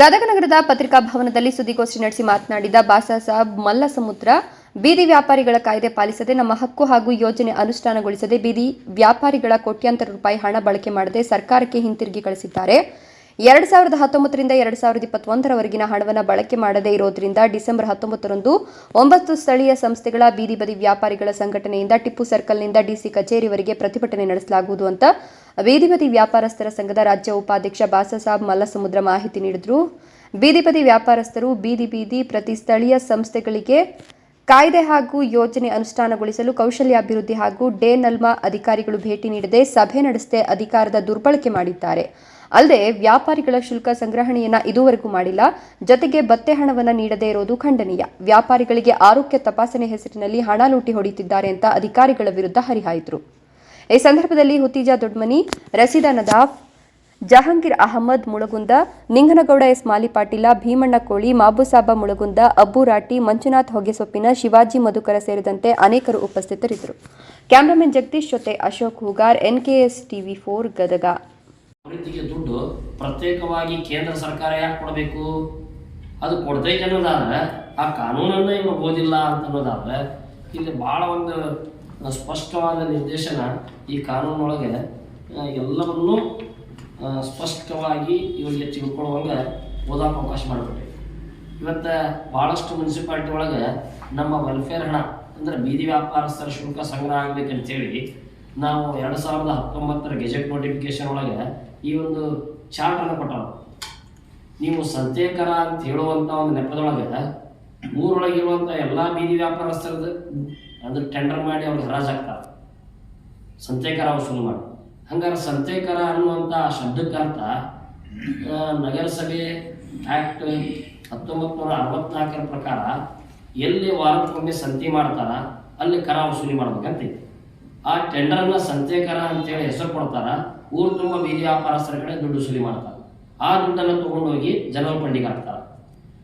ಗದಗ ನಗರದ ಪತ್ರಿಕಾ ಭವನದಲ್ಲಿ ಸುದ್ದಿಗೋಷ್ಠಿ ನಡೆಸಿ ಮಾತನಾಡಿದ ಬಾಸಾಸಾಬ್ ಮಲ್ಲಸಮುದ್ರ ಬೀದಿ ವ್ಯಾಪಾರಿಗಳ ಕಾಯ್ದೆ ಪಾಲಿಸದೆ ನಮ್ಮ ಹಕ್ಕು ಹಾಗೂ ಯೋಜನೆ ಅನುಷ್ಠಾನಗೊಳಿಸದೆ ಬೀದಿ ವ್ಯಾಪಾರಿಗಳ ಕೋಟ್ಯಾಂತರ ರೂಪಾಯಿ ಹಣ ಬಳಕೆ ಮಾಡದೆ ಸರ್ಕಾರಕ್ಕೆ ಹಿಂತಿರುಗಿ ಕಳಿಸಿದ್ದಾರೆ. ಎರಡು ಸಾವಿರದ ಹತ್ತೊಂಬತ್ತರಿಂದ ಎರಡ್ ಸಾವಿರದ ಇಪ್ಪತ್ತೊಂದರವರೆಗಿನ ಹಣವನ್ನು ಬಳಕೆ ಮಾಡದೇ ಇರೋದ್ರಿಂದ ಡಿಸೆಂಬರ್ ಹತ್ತೊಂಬತ್ತರಂದು ಒಂಬತ್ತು ಸ್ಥಳೀಯ ಸಂಸ್ಥೆಗಳ ಬೀದಿ ಬದಿ ವ್ಯಾಪಾರಿಗಳ ಸಂಘಟನೆಯಿಂದ ಟಿಪ್ಪು ಸರ್ಕಲ್ನಿಂದ ಡಿಸಿ ಕಚೇರಿವರೆಗೆ ಪ್ರತಿಭಟನೆ ನಡೆಸಲಾಗುವುದು ಅಂತ ಬೀದಿ ಬದಿ ವ್ಯಾಪಾರಸ್ಥರ ಸಂಘದ ರಾಜ್ಯ ಉಪಾಧ್ಯಕ್ಷ ಬಾಸಸಾಬ್ ಮಲ್ಲಸಮುದ್ರ ಮಾಹಿತಿ ನೀಡಿದರು. ಬೀದಿ ಬದಿ ವ್ಯಾಪಾರಸ್ಥರು ಬೀದಿ ಬೀದಿ ಪ್ರತಿ ಸ್ಥಳೀಯ ಸಂಸ್ಥೆಗಳಿಗೆ ಕಾಯ್ದೆ ಹಾಗೂ ಯೋಜನೆ ಅನುಷ್ಠಾನಗೊಳಿಸಲು ಕೌಶಲ್ಯಾಭಿವೃದ್ಧಿ ಹಾಗೂ ಡೇ ನಲ್ಮಾ ಅಧಿಕಾರಿಗಳು ಭೇಟಿ ನೀಡದೆ ಸಭೆ ನಡೆಸದೆ ಅಧಿಕಾರದ ದುರ್ಬಳಕೆ ಮಾಡಿದ್ದಾರೆ. ಅಲ್ಲದೆ ವ್ಯಾಪಾರಿಗಳ ಶುಲ್ಕ ಸಂಗ್ರಹಣೆಯನ್ನ ಇದುವರೆಗೂ ಮಾಡಿಲ್ಲ. ಜೊತೆಗೆ ಬತ್ತೆ ಹಣವನ್ನು ನೀಡದೇ ಇರೋದು ಖಂಡನೀಯ. ವ್ಯಾಪಾರಿಗಳಿಗೆ ಆರೋಗ್ಯ ತಪಾಸಣೆ ಹೆಸರಿನಲ್ಲಿ ಹಣ ಲೂಟಿ ಹೊಡೆಯುತ್ತಿದ್ದಾರೆ ಅಂತ ಅಧಿಕಾರಿಗಳ ವಿರುದ್ಧ ಹರಿಹಾಯಿದ್ರು. ಈ ಸಂದರ್ಭದಲ್ಲಿ ಹುತೀಜಾ ದೊಡ್ಮನಿ, ರಸೀದಾ ನದಾಫ್ ಜಹಾಂಗೀರ್ ಅಹಮದ್ ಮುಳಗುಂದ, ನಿಂಗನಗೌಡ ಎಸ್ ಮಾಲಿಪಾಟೀಲ ಭೀಮಣ್ಣ ಕೋಳಿ, ಮಾಬುಸಾಬ ಮುಳಗುಂದ, ಅಬ್ಬು ರಾಟಿ, ಮಂಜುನಾಥ್ ಹೊಗೆಸೊಪ್ಪಿನ, ಶಿವಾಜಿ ಮಧುಕರ ಸೇರಿದಂತೆ ಅನೇಕರು ಉಪಸ್ಥಿತರಿದ್ದರು. ಕ್ಯಾಮರಾಮನ್ ಜಗದೀಶ್ ಜೊತೆ Ashok Hoogar, NKS TV four, Gadag. ಅಭಿವೃದ್ಧಿಗೆ ದುಡ್ಡು ಪ್ರತ್ಯೇಕವಾಗಿ ಕೇಂದ್ರ ಸರ್ಕಾರ ಯಾಕೆ ಕೊಡಬೇಕು? ಅದು ಕೊಡ್ತೈತೆ ಅನ್ನೋದಾದ್ರೆ, ಆ ಕಾನೂನನ್ನು ಓದಿಲ್ಲ ಅಂತ ಅನ್ನೋದಾದ್ರೆ, ಇಲ್ಲಿ ಭಾಳ ಒಂದು ಸ್ಪಷ್ಟವಾದ ನಿರ್ದೇಶನ ಈ ಕಾನೂನೊಳಗೆ ಎಲ್ಲವನ್ನೂ ಸ್ಪಷ್ಟವಾಗಿ ಇವರಿಗೆ ತಿಳ್ಕೊಳ್ಳುವಂಗೆ ಓದೋಕೆ ಅವಕಾಶ ಮಾಡಿಬಿಟ್ರಿ ಇವತ್ತು ಭಾಳಷ್ಟು ಮುನ್ಸಿಪಾಲ್ಟಿ ಒಳಗೆ ನಮ್ಮ ವೆಲ್ಫೇರ್ ಹಣ, ಅಂದರೆ ಬೀದಿ ವ್ಯಾಪಾರಸ್ಥರ ಶುಲ್ಕ ಸಂಗ್ರಹ ಆಗ್ಬೇಕಂತೇಳಿ ನಾವು ಎರಡು ಸಾವಿರದ ಹತ್ತೊಂಬತ್ತರ ಗೆಜೆಟ್ ನೋಟಿಫಿಕೇಶನ್ ಒಳಗೆ ಈ ಒಂದು ಚಾರ್ಟನ್ನು ಕೊಟ್ಟರು. ನೀವು ಸಂತೇಕರ ಅಂತ ಹೇಳುವಂಥ ಒಂದು ನೆಪದೊಳಗೆ ಊರೊಳಗೆ ಇರುವಂಥ ಎಲ್ಲ ಬೀದಿ ವ್ಯಾಪಾರಸ್ಥರದ್ದು ಅಂದ್ರೆ ಟೆಂಡರ್ ಮಾಡಿ ಅವ್ರಿಗೆ ಹರಾಜಾಗ್ತಾರೆ. ಸಂತೇಕರ ಅವ್ರು ಶುರು ಮಾಡಿ. ಹಂಗಾರೆ ಸಂತೇಕರ ಅನ್ನುವಂಥ ಆ, ನಗರಸಭೆ ಆ್ಯಕ್ಟ್ ಹತ್ತೊಂಬತ್ತು ನೂರ ಅರವತ್ನಾಲ್ಕರ ಪ್ರಕಾರ ಎಲ್ಲಿ ವಾರಕ್ಕೊಮ್ಮೆ ಸಂತಿ ಮಾಡ್ತಾರ ಅಲ್ಲಿ ಕರ ವಸೂಲಿ ಮಾಡ್ಬೇಕಂತೈತಿ ಆ ಟೆಂಡರ್ನ ಸಂತೇಕರ ಅಂತೇಳಿ ಹೆಸರು ಕೊಡ್ತಾರ ಊರು ತುಂಬ ಬೀದಿ ವ್ಯಾಪಾರಸ್ಥರ ಕಡೆ ದುಡ್ಡು ವಸೂಲಿ ಮಾಡ್ತಾರೆ. ಆ ದುಡ್ಡನ್ನು ತೊಗೊಂಡೋಗಿ ಜನರಲ್ ಫಂಡಿಗೆ ಹಾಕ್ತಾರೆ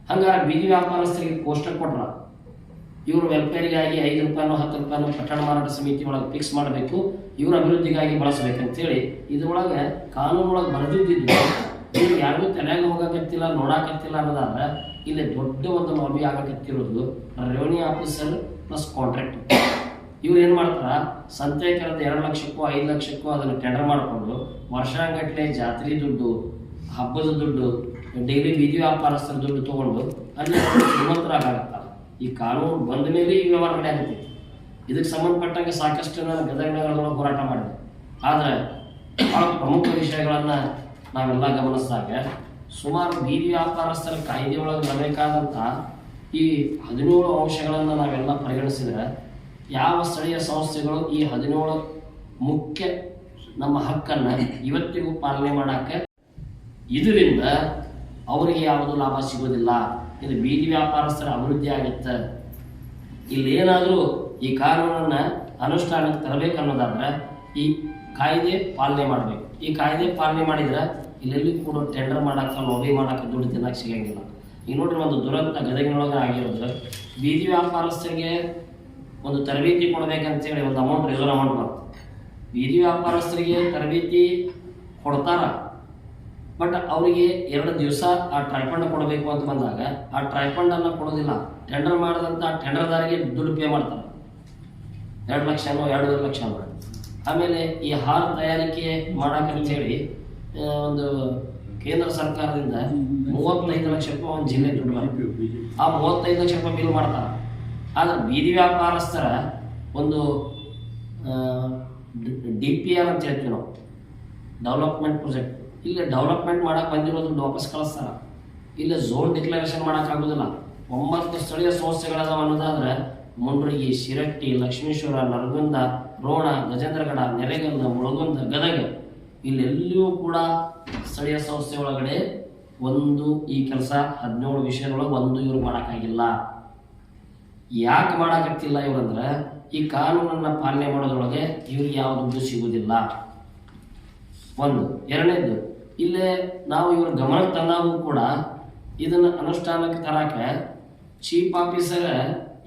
ಹಂಗಾರೆ ಬೀದಿ ವ್ಯಾಪಾರಸ್ಥರಿಗೆ ಕೋಷ್ಟ ಕೊಟ್ರ ಇವರು ವೆಲ್ಫೇರ್ಗಾಗಿ ಐದು ರೂಪಾಯಿನೋ, ಹತ್ತು ರೂಪಾಯಿನೋ ಪಟ್ಟಣ ಮಾರಾಟ ಸಮಿತಿ ಒಳಗೆ ಫಿಕ್ಸ್ ಮಾಡಬೇಕು, ಇವ್ರ ಅಭಿವೃದ್ಧಿಗಾಗಿ ಬಳಸಬೇಕಂತೇಳಿ ಇದ್ರೊಳಗೆ ಕಾನೂನೊಳಗೆ ಬರೆದಿದ್ದು ಇವ್ರು ಯಾರಿಗೂ ತಲೆಯಾಗ ಹೋಗಕತ್ತಿಲ್ಲ, ನೋಡಾಕತ್ತಿಲ್ಲ ಅನ್ನೋದಾದ್ರೆ ಇಲ್ಲಿ ದೊಡ್ಡ ಒಂದು ಲಾಬಿ ಆಗಕತ್ತಿರೋದು ರೆವೆನ್ಯೂ ಆಫೀಸರ್ ಪ್ಲಸ್ ಕಾಂಟ್ರಾಕ್ಟ್ ಇವ್ರು ಏನು ಮಾಡ್ತಾರ ಕರೆದ ಎರಡು ಲಕ್ಷಕ್ಕೂ, ಐದು ಲಕ್ಷಕ್ಕೂ ಅದನ್ನು ಟೆಂಡರ್ ಮಾಡಿಕೊಂಡು ವರ್ಷಾಂಗಟ್ಲೆ ಜಾತ್ರೆ ದುಡ್ಡು, ಹಬ್ಬದ ದುಡ್ಡು ಡೈಲಿ ವಿಧಿ ವ್ಯಾಪಾರಸ್ಥರ ದುಡ್ಡು ತೊಗೊಂಡು ಅಲ್ಲಿ ಶ್ರೀಮಂತರಾಗತ್ತಾರೆ ಈ ಕಾನೂನು ಬಂದ ಮೇಲೆ ಈ ವ್ಯವಹಾರ ನಡೆಯುತ್ತೆ ಇದಕ್ಕೆ ಸಂಬಂಧಪಟ್ಟಂಗೆ ಸಾಕಷ್ಟು ನಾನು ಗದಗ ನಗರದೊಳಗೆ ಹೋರಾಟ ಮಾಡಿದೆ ಆದರೆ ಬಹಳ ಪ್ರಮುಖ ವಿಷಯಗಳನ್ನು ನಾವೆಲ್ಲ ಗಮನಿಸಿದಾಗ ಸುಮಾರು ಬೀದಿ ವ್ಯಾಪಾರಸ್ಥರ ಕಾಯ್ದೆ ಒಳಗೆ ಬರಬೇಕಾದಂಥ ಈ ಹದಿನೇಳು ಅಂಶಗಳನ್ನು ನಾವೆಲ್ಲ ಪರಿಗಣಿಸಿದರೆ ಯಾವ ಸ್ಥಳೀಯ ಸಂಸ್ಥೆಗಳು ಈ ಹದಿನೇಳು ಮುಖ್ಯ ನಮ್ಮ ಹಕ್ಕನ್ನು ಇವತ್ತಿಗೂ ಪಾಲನೆ ಮಾಡೋಕ್ಕೆ ಇದರಿಂದ ಅವರಿಗೆ ಯಾವುದೂ ಲಾಭ ಸಿಗೋದಿಲ್ಲ ಇದು ಬೀದಿ ವ್ಯಾಪಾರಸ್ಥರ ಅಭಿವೃದ್ಧಿ ಆಗುತ್ತೆ. ಇಲ್ಲೇನಾದರೂ ಈ ಕಾನೂನನ್ನು ಅನುಷ್ಠಾನಕ್ಕೆ ತರಬೇಕು ತರಬೇಕನ್ನೋದಾದ್ರೆ ಈ ಕಾಯ್ದೆ ಪಾಲನೆ ಮಾಡಬೇಕು. ಈ ಕಾಯ್ದೆ ಪಾಲನೆ ಮಾಡಿದ್ರೆ ಇಲ್ಲೆಲ್ಲಿ ಕೂಡ ಟೆಂಡರ್ ಮಾಡಕ್ಕೆ ಲೋಬಿ ಮಾಡಕ್ಕೆ ದುಡ್ಡು ತಿನ್ನಕ್ಕೆ ಸಿಗಂಗಿಲ್ಲ. ಈಗ ನೋಡ್ರಿ ಒಂದು ದುರಂತ ಗದಗಿನೊಳಗೆ ಆಗಿರೋದು. ಬೀದಿ ವ್ಯಾಪಾರಸ್ಥರಿಗೆ ಒಂದು ತರಬೇತಿ ಕೊಡ್ಬೇಕಂತೇಳಿ ಒಂದು ಅಮೌಂಟ್ ರಿಸರ್ವ್ ಅಮೌಂಟ್ ಬರ್ತದೆ ಬೀದಿ ವ್ಯಾಪಾರಸ್ಥರಿಗೆ ತರಬೇತಿ ಕೊಡ್ತಾರ. ಬಟ್ ಅವರಿಗೆ ಎರಡು ದಿವಸ ಆ ಟ್ರೈಫಂಡ್ ಕೊಡಬೇಕು ಅಂತ ಬಂದಾಗ, ಆ ಟ್ರೈಫಂಡ್ ಅನ್ನ ಕೊಡೋದಿಲ್ಲ. ಟೆಂಡರ್ ಮಾಡಿದಂಥ ಟೆಂಡರ್ದಾರಿಗೆ ದುಡ್ಡು ಪೇ ಮಾಡ್ತಾರೆ. ಎರಡು ಲಕ್ಷ ಎರಡೂವರೆ ಲಕ್ಷ ಮಾಡಿ ಆಮೇಲೆ ಈ ಹಾರ ತಯಾರಿಕೆ ಅಂತೇಳಿ ಒಂದು ಕೇಂದ್ರ ಸರ್ಕಾರದಿಂದ ಮೂವತ್ತೈದು ಲಕ್ಷ ರೂಪಾಯಿ ಒಂದು ಜಿಲ್ಲೆ ದುಡ್ಡು ಆ ಮೂವತ್ತೈದು ಲಕ್ಷ ರೂಪಾಯಿ ಬಿಲ್ ಮಾಡ್ತಾರೆ. ಆದ್ರೆ ಬೀದಿ ವ್ಯಾಪಾರಸ್ಥರ ಒಂದು ಡಿ ಪಿ ಆರ್ ಅಂತ ಹೇಳ್ತೀವಿ ನಾವು. ಡೆವಲಪ್ಮೆಂಟ್ ಪ್ರಾಜೆಕ್ಟ್ ಇಲ್ಲಿ ಡೆವಲಪ್ಮೆಂಟ್ ಮಾಡಕ್ಕೆ ಬಂದಿರೋ ದುಡ್ಡು ವಾಪಸ್ ಕಳಿಸ್ತಾರ. ಇಲ್ಲಿ ಝೋನ್ ಡಿಕ್ಲರೇಷನ್ ಮಾಡೋಕ್ಕಾಗೋದಿಲ್ಲ ಒಂಬತ್ತು ಸ್ಥಳೀಯ ಸಂಸ್ಥೆಗಳದಾವ ಅನ್ನೋದಾದ್ರೆ ಮುಂಡ್ರಗಿ ಶಿರಟ್ಟಿ, ಲಕ್ಷ್ಮೀಶ್ವರ, ನರಗುಂದ, ರೋಣ, ಗಜೇಂದ್ರಗಡ ನೆಲೆಗಂದ ಮುಳಗುಂದ, ಗದಗ ಇಲ್ಲೆಲ್ಲಿಯೂ ಕೂಡ ಸ್ಥಳೀಯ ಸಂಸ್ಥೆ ಒಳಗಡೆ ಒಂದು ಈ ಕೆಲಸ ಹದಿನೇಳು ವಿಷಯದೊಳಗೆ ಒಂದು ಇವ್ರು ಮಾಡೋಕ್ಕಾಗಿಲ್ಲ. ಯಾಕೆ ಮಾಡಾಕತ್ತಿಲ್ಲ ಇವ್ರಂದ್ರೆ ಈ ಕಾನೂನನ್ನ ಪಾಲನೆ ಮಾಡೋದ್ರೊಳಗೆ ಇವ್ರಿಗೆ ಯಾವ ದುಡ್ಡು ಸಿಗುವುದಿಲ್ಲ ಒಂದು. ಎರಡನೇದು ಇಲ್ಲೇ ನಾವು ಇವ್ರ ಗಮನಕ್ಕೆ ತಂದಾಗೂ ಕೂಡ ಇದನ್ನು ಅನುಷ್ಠಾನಕ್ಕೆ ತರಕ್ಕೆ ಚೀಫ್ ಆಫೀಸರ್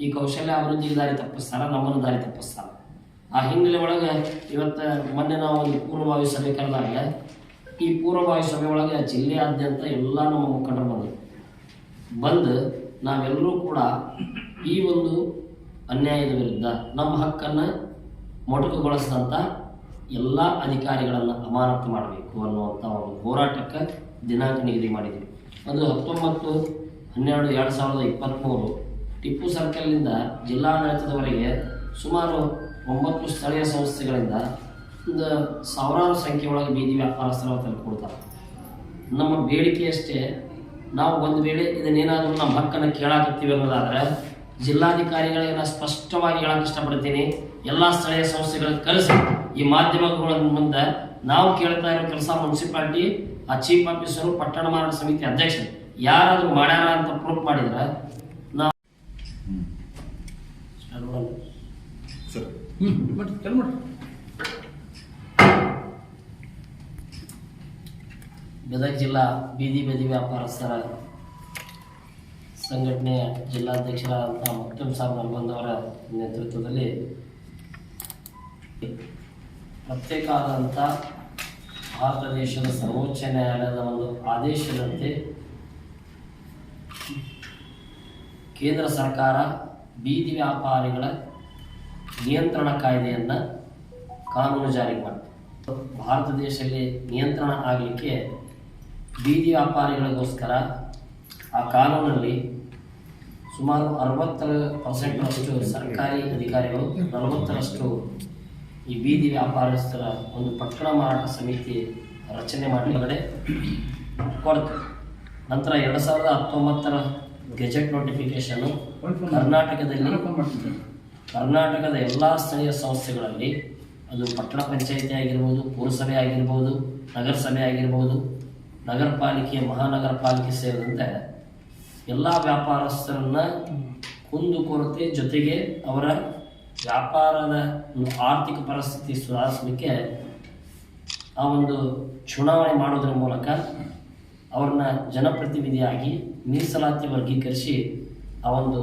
ಈ ಕೌಶಲ್ಯ ಅಭಿವೃದ್ಧಿಗೆ ದಾರಿ ತಪ್ಪಿಸ್ತಾರ, ನಮ್ಮನ್ನು ದಾರಿ ತಪ್ಪಿಸ್ತಾರ. ಆ ಹಿನ್ನೆಲೆ ಒಳಗೆ ಇವತ್ತು ಮೊನ್ನೆ ನಾವು ಒಂದು ಪೂರ್ವಭಾವಿ ಸಭೆ ಕರೆದಾಗ, ಈ ಪೂರ್ವಭಾವಿ ಸಭೆ ಒಳಗೆ ಜಿಲ್ಲೆಯಾದ್ಯಂತ ಎಲ್ಲ ನಮ್ಮ ಮುಖಂಡರು ಬಂದರು. ಬಂದು ನಾವೆಲ್ಲರೂ ಕೂಡ ಈ ಒಂದು ಅನ್ಯಾಯದ ವಿರುದ್ಧ ನಮ್ಮ ಹಕ್ಕನ್ನು ಮೊಟಕುಗೊಳಿಸಿದಂಥ ಎಲ್ಲ ಅಧಿಕಾರಿಗಳನ್ನು ಅಮಾನತು ಮಾಡಬೇಕು ಅನ್ನುವಂಥ ಒಂದು ಹೋರಾಟಕ್ಕೆ ದಿನಾಂಕ ನಿಗದಿ ಮಾಡಿದ್ವಿ. ಅದು ಹತ್ತೊಂಬತ್ತು, ಹನ್ನೆರಡು, ಎರಡು ಸಾವಿರದ ಇಪ್ಪತ್ತ್ಮೂರು ಟಿಪ್ಪು ಸರ್ಕಲ್ನಿಂದ ಜಿಲ್ಲಾಡಳಿತದವರೆಗೆ ಸುಮಾರು ಒಂಬತ್ತು ಸ್ಥಳೀಯ ಸಂಸ್ಥೆಗಳಿಂದ ಒಂದು ಸಾವಿರಾರು ಸಂಖ್ಯೆ ಒಳಗೆ ಬೀದಿ ವ್ಯಾಪಾರಸ್ಥರು ತಲುಪಿಕೊಡ್ತಾರೆ ನಮ್ಮ ಬೇಡಿಕೆ ಅಷ್ಟೇ ನಾವು ಒಂದು ವೇಳೆ ಇದನ್ನೇನಾದರೂ ನಮ್ಮ ಹಕ್ಕನ್ನು ಕೇಳಾಕತ್ತೀವಿ ಅನ್ನೋದಾದರೆ ಜಿಲ್ಲಾಧಿಕಾರಿಗಳಿಗೆ ನಾನು ಸ್ಪಷ್ಟವಾಗಿ ಹೇಳಕ್ಕೆ ಇಷ್ಟಪಡ್ತೀನಿ. ಎಲ್ಲ ಸ್ಥಳೀಯ ಸಂಸ್ಥೆಗಳಿಗೆ ಕರೆಸಿ. ಈ ಮಾಧ್ಯಮಗಳ ಮುಂದೆ ನಾವು ಕೇಳ್ತಾ ಇರೋ ಕೆಲಸ ಮುನ್ಸಿಪಾಲ್ಟಿ ಆ ಚೀಫ್ ಆಫೀಸರು ಪಟ್ಟಣ ಮಾರಾಟ ಸಮಿತಿ ಅಧ್ಯಕ್ಷ ಯಾರಾದರೂ ಮಾಡ್ಯಾರ ಅಂತ ಪ್ರೂಫ್ ಮಾಡಿದ್ರೆ ನಾವು ಗದಗ ಜಿಲ್ಲಾ ಬೀದಿ ಬದಿ ವ್ಯಾಪಾರಸ್ಥರ ಸಂಘಟನೆಯ ಜಿಲ್ಲಾಧ್ಯಕ್ಷರಾದಂಥ ಮುಕ್ತಮ್ ಸಾಬ್ ನಲ್ಬಂದವರ ನೇತೃತ್ವದಲ್ಲಿ ಪ್ರತ್ಯೇಕ ಆದಂಥ ಭಾರತ ದೇಶದ ಸರ್ವೋಚ್ಚ ನ್ಯಾಯಾಲಯದ ಒಂದು ಆದೇಶದಂತೆ ಕೇಂದ್ರ ಸರ್ಕಾರ ಬೀದಿ ವ್ಯಾಪಾರಿಗಳ ನಿಯಂತ್ರಣ ಕಾಯ್ದೆಯನ್ನು ಕಾನೂನು ಜಾರಿಗೆ ಮಾಡಿತು ಭಾರತ ದೇಶದಲ್ಲಿ ನಿಯಂತ್ರಣ ಆಗಲಿಕ್ಕೆ ಬೀದಿ ವ್ಯಾಪಾರಿಗಳಿಗೋಸ್ಕರ ಆ ಕಾನೂನಲ್ಲಿ ಸುಮಾರು ಅರವತ್ತರ ಪರ್ಸೆಂಟ್ನಷ್ಟು ಸರ್ಕಾರಿ ಅಧಿಕಾರಿಗಳು, ನಲವತ್ತರಷ್ಟು ಈ ಬೀದಿ ವ್ಯಾಪಾರಸ್ಥರ ಒಂದು ಪಟ್ಟಣ ಮಾರಾಟ ಸಮಿತಿ ರಚನೆ ಮಾಡಲಿಕ್ಕೆ ಕೊಡ್ತು. ನಂತರ ಎರಡು ಸಾವಿರದ ಹತ್ತೊಂಬತ್ತರ ಗೆಜೆಟ್ ನೋಟಿಫಿಕೇಶನ್ನು ಕರ್ನಾಟಕದಲ್ಲಿ ಕರ್ನಾಟಕದ ಎಲ್ಲ ಸ್ಥಳೀಯ ಸಂಸ್ಥೆಗಳಲ್ಲಿ ಅದು ಪಟ್ಟಣ ಪಂಚಾಯಿತಿ ಆಗಿರ್ಬೋದು, ಪುರಸಭೆ ಆಗಿರ್ಬೋದು, ನಗರಸಭೆ ಆಗಿರ್ಬೋದು ನಗರ ಪಾಲಿಕೆ ಮಹಾನಗರ ಪಾಲಿಕೆ ಸೇರಿದಂತೆ ಎಲ್ಲ ವ್ಯಾಪಾರಸ್ಥರನ್ನ ಕುಂದುಕೊರತೆ ಜೊತೆಗೆ ಅವರ ವ್ಯಾಪಾರದ ಆರ್ಥಿಕ ಪರಿಸ್ಥಿತಿ ಸುಧಾರಿಸಲಿಕ್ಕೆ ಆ ಒಂದು ಚುನಾವಣೆ ಮಾಡೋದ್ರ ಮೂಲಕ ಅವ್ರನ್ನ ಜನಪ್ರತಿನಿಧಿಯಾಗಿ ಮೀಸಲಾತಿ ವರ್ಗೀಕರಿಸಿ ಆ ಒಂದು